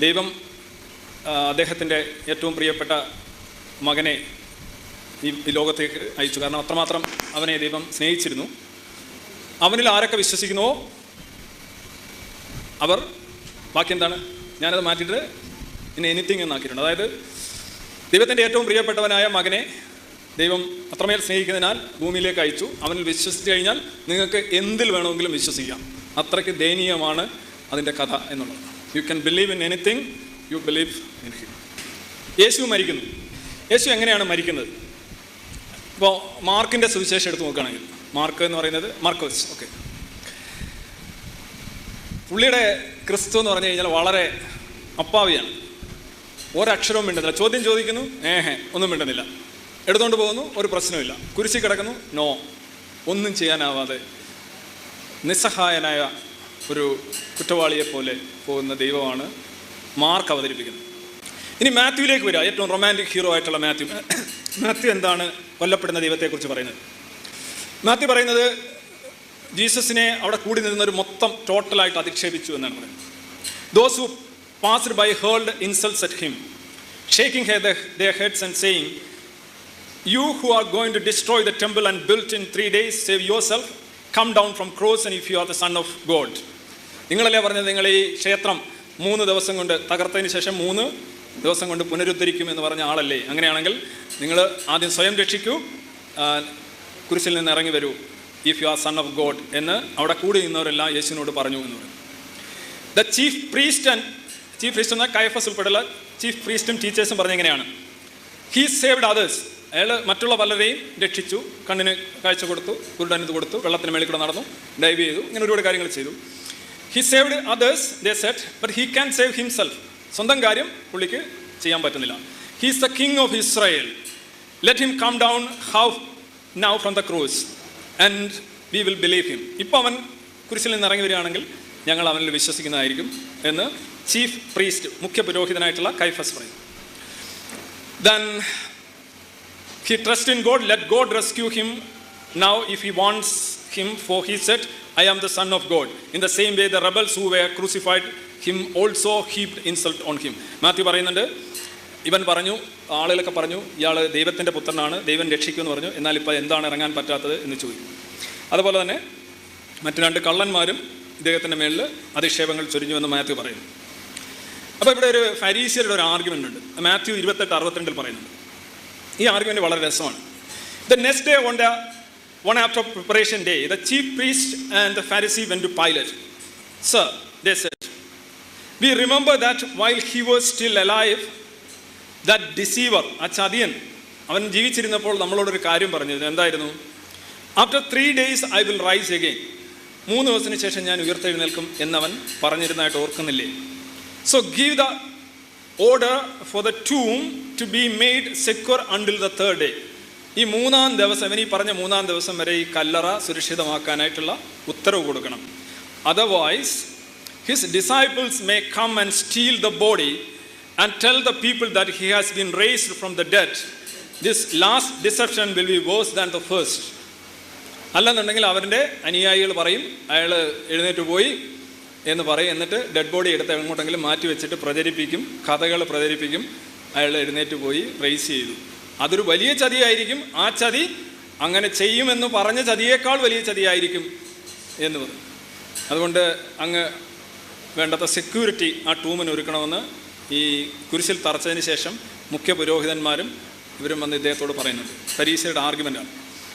ദൈവം അദ്ദേഹത്തിന്റെ ഏറ്റവും പ്രിയപ്പെട്ട മകനെ ഈ ലോകത്തേക്ക് അയച്ചു. കാരണം അത്രമാത്രം അവനെ ദൈവം സ്നേഹിച്ചിരുന്നു. അവനിൽ ആരൊക്കെ വിശ്വസിക്കുന്നുവോ അവർ ബാക്കി എന്താണ്? ഞാനത് മാറ്റിയിട്ട് ഇനി എനിത്തിങ് എന്നാക്കിയിട്ടുണ്ട്. അതായത് ദൈവത്തിന്റെ ഏറ്റവും പ്രിയപ്പെട്ടവനായ മകനെ ദൈവം അത്രമേൽ സ്നേഹിക്കുന്നതിനാൽ ഭൂമിയിലേക്ക് അയച്ചു. അവനിൽ വിശ്വസിച്ച് കഴിഞ്ഞാൽ നിങ്ങൾക്ക് എന്തിൽ വേണമെങ്കിലും വിശ്വസിക്കാം. അത്രയ്ക്ക് ദയനീയമാണ് അതിന്റെ കഥ എന്നുള്ളത്. You can believe in anything you believe in him Yeshu മരിക്കുന്നു. യേശു എങ്ങനെയാണ് മരിക്കുന്നത്? ഇപ്പോൾ മാർക്കിന്റെ സുവിശേഷം എടുത്ത് നോക്കുകയാണെങ്കിൽ. മാർക്ക് എന്ന് പറയുന്നത് മാർക്കോസ്. ഓക്കെ പുള്ളിയുടെ ക്രിസ്തു എന്ന് പറഞ്ഞു കഴിഞ്ഞാൽ വളരെ അപ്പാവിയാണ്. ഒരക്ഷരവും മിണ്ടുന്നില്ല. ചോദ്യം ചോദിക്കുന്നു ഏഹേ ഒന്നും മിണ്ടുന്നില്ല. എടുത്തുകൊണ്ട് പോകുന്നു ഒരു പ്രശ്നമില്ല കുരിശി കിടക്കുന്നു നോ. ഒന്നും ചെയ്യാനാവാതെ നിസ്സഹായനായ ഒരു കുറ്റവാളിയെപ്പോലെ പോകുന്ന ദൈവമാണ് മാർക്ക് അവതരിപ്പിക്കുന്നത്. ഇനി മാത്യുവിലേക്ക് വരിക. ഏറ്റവും റൊമാന്റിക് ഹീറോ ആയിട്ടുള്ള മാത്യു. മാത്യു എന്താണ് കൊല്ലപ്പെടുന്ന ദൈവത്തെക്കുറിച്ച് പറയുന്നത്? മാത്യു പറയുന്നത് ജീസസിനെ അവിടെ കൂടി നിന്നൊരു മൊത്തം ടോട്ടലായിട്ട് അധിക്ഷേപിച്ചു എന്നാണ് പറയുന്നത്. Those who passed by hurled insults at him shaking he the heads and saying you who are going to destroy the temple and built in three days save yourself come down from cross and if you are the son of God നിങ്ങളല്ലേ പറഞ്ഞത് നിങ്ങൾ ഈ ക്ഷേത്രം മൂന്ന് ദിവസം കൊണ്ട് തകർത്തതിന് ശേഷം മൂന്ന് ദിവസം കൊണ്ട് പുനരുദ്ധരിക്കും എന്ന് പറഞ്ഞ ആളല്ലേ? അങ്ങനെയാണെങ്കിൽ നിങ്ങൾ ആദ്യം സ്വയം രക്ഷിക്കൂ. കുരിശിൽ നിന്ന് ഇറങ്ങി വരൂ. If you are son of God എന്ന് അവിടെ കൂടി നിന്നവരെല്ലാം യേശുവിനോട് പറഞ്ഞു എന്ന് പറയും the chief priest and chief priest എന്ന കൈഫസ് ഉൾപ്പെടെയുള്ള ചീഫ് പ്രീസ്റ്റും ടീച്ചേഴ്സും പറഞ്ഞെങ്ങനെയാണ് ഹീ സേവ്ഡ് അതേഴ്സ് അയാൾ മറ്റുള്ള പലരെയും രക്ഷിച്ചു. കണ്ണിന് കാഴ്ച കൊടുത്തു കുരുടനത് കൊടുത്തു വെള്ളത്തിന് മേളിൽ കൂടെ നടന്നു ഡൈവ് ചെയ്തു ഇങ്ങനെ ഒരുപാട് കാര്യങ്ങൾ ചെയ്തു. He saved others they said but he can save himself സ്വന്തം കാര്യം പുള്ളിക്ക് ചെയ്യാൻ പറ്റുന്നില്ല. He is the king of Israel let him come down how now from the cross and we will believe him ഇപ്പോൾ അവൻ കുരിശിൽ നിന്ന് ഇറങ്ങി വരികയാണെങ്കിൽ ഞങ്ങൾ അവനിൽ വിശ്വസിക്കുന്നതായിരിക്കും എന്ന് ചീഫ് പ്രീസ്റ്റ് മുഖ്യ പുരോഹിതനായിട്ടുള്ള കൈഫസ് പറയും. Then he trust in God let God rescue him now if he wants him for he said, I am the Son of God. In the same way, the rebels who were crucified him also heaped insult on him. Matthew പറയുന്നുണ്ട് ഇവൻ പറഞ്ഞു ആളുകളൊക്കെ പറഞ്ഞു ഇയാൾ ദൈവത്തിന്റെ പുത്രനാണ് ദൈവം രക്ഷിക്കുമെന്ന് പറഞ്ഞു. എന്നാൽ ഇപ്പോൾ എന്താണ് ഇറങ്ങാൻ പറ്റാത്തത്? എന്ന് ചോദിക്കും. അതുപോലെ തന്നെ മറ്റു രണ്ട് കള്ളന്മാരും ഇദ്ദേഹത്തിന്റെ മേളിൽ അധിക്ഷേപങ്ങൾ ചൊരിഞ്ഞുവെന്ന് മാത്യു പറയുന്നു. അപ്പോൾ ഇവിടെ ഒരു ഫരീസിയരുടെ ഒരു ആർഗ്യുമെന്റ് ഉണ്ട്. മാത്യു ഇരുപത്തെട്ട് അറുപത്തിരണ്ടിൽ പറയുന്നുണ്ട്. ഈ ആർഗ്യുമെന്റ് വളരെ രസമാണ്. The next day the one after preparation day, the chief priest and the Pharisee went to Pilate. Sir, they said, we remember that while he was still alive, that deceiver, ആ ചതിയൻ അവൻ ജീവിച്ചിരുന്നപ്പോൾ നമ്മളോടൊരു കാര്യം പറഞ്ഞത് എന്തായിരുന്നു? After three days I will rise again മൂന്ന് ദിവസത്തിന് ശേഷം ഞാൻ ഉയർത്തെഴുന്നേൽക്കും എന്നവൻ പറഞ്ഞിരുന്നതായിട്ട് ഓർക്കുന്നില്ലേ? So give the order for the tomb to be made secure until the third day ഈ മൂന്നാം ദിവസം ഇവൻ പറഞ്ഞ മൂന്നാം ദിവസം വരെ ഈ കല്ലറ സുരക്ഷിതമാക്കാനായിട്ടുള്ള ഉത്തരവ് കൊടുക്കണം. Otherwise his disciples may come and steal the body and tell the people that he has been raised from the dead this last deception will be worse than the first അല്ലെന്നുണ്ടെങ്കിൽ അവരുടെ അനുയായികൾ പറയും അയാൾ എഴുന്നേറ്റ് പോയി എന്ന് പറയും എന്നിട്ട് ഡെഡ് ബോഡി എടുത്ത് എങ്ങോട്ടെങ്കിലും മാറ്റി വെച്ചിട്ട് പ്രചരിപ്പിക്കും കഥകൾ പ്രചരിപ്പിക്കും അയാൾ എഴുന്നേറ്റ് പോയി റേസ് ചെയ്തു. അതൊരു വലിയ ചതിയായിരിക്കും. ആ ചതി അങ്ങനെ ചെയ്യുമെന്ന് പറഞ്ഞ ചതിയേക്കാൾ വലിയ ചതിയായിരിക്കും എന്ന് പറഞ്ഞു. അതുകൊണ്ട് അങ്ങ് വേണ്ടത്ര സെക്യൂരിറ്റി ആ ടൂമിന് ഒരുക്കണമെന്ന് ഈ കുരിശിൽ തറച്ചതിന് ശേഷം മുഖ്യ പുരോഹിതന്മാരും ഇവരും വന്ന് ഇദ്ദേഹത്തോട് പറയുന്നുണ്ട്. പരീക്ഷയുടെ ആർഗ്യുമെന്റാണ്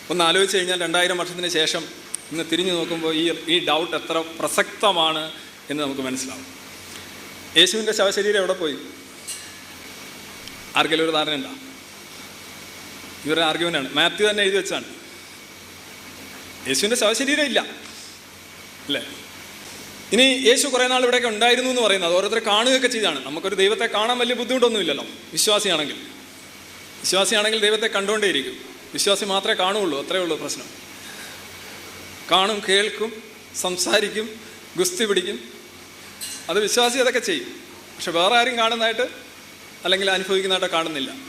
ഒന്ന് ആലോചിച്ച് കഴിഞ്ഞാൽ രണ്ടായിരം വർഷത്തിന് ശേഷം ഇന്ന് തിരിഞ്ഞു നോക്കുമ്പോൾ ഈ ഈ ഡൗട്ട് എത്ര പ്രസക്തമാണ് എന്ന് നമുക്ക് മനസ്സിലാവും. യേശുവിന്റെ ശവശരീരം എവിടെ പോയി? ആർക്കെങ്കിലും ഒരു ധാരണ ഉണ്ടോ ഇവരുടെ ആർഗ്യുമെന്റാണ് മാത്യു തന്നെ എഴുതി വെച്ചാണ്. യേശുവിന്റെ ശവശരീരം ഇല്ല. അല്ലേ? ഇനി യേശു കുറെ നാൾ ഇവിടെയൊക്കെ ഉണ്ടായിരുന്നു എന്ന് പറയുന്നത് ഓരോരുത്തരെ കാണുകയൊക്കെ ചെയ്താണ്. നമുക്കൊരു ദൈവത്തെ കാണാൻ വലിയ ബുദ്ധിമുട്ടൊന്നുമില്ലല്ലോ. വിശ്വാസിയാണെങ്കിൽ. വിശ്വാസിയാണെങ്കിൽ ദൈവത്തെ കണ്ടുകൊണ്ടേയിരിക്കും. വിശ്വാസി മാത്രമേ കാണുകയുള്ളൂ. അത്രേ ഉള്ളൂ പ്രശ്നം. കാണും കേൾക്കും സംസാരിക്കും ഗുസ്തി പിടിക്കും. അത് വിശ്വാസി അതൊക്കെ ചെയ്യും. പക്ഷെ വേറെ ആരും കാണുന്നതായിട്ട് അല്ലെങ്കിൽ അനുഭവിക്കുന്നതായിട്ട് കാണുന്നില്ല.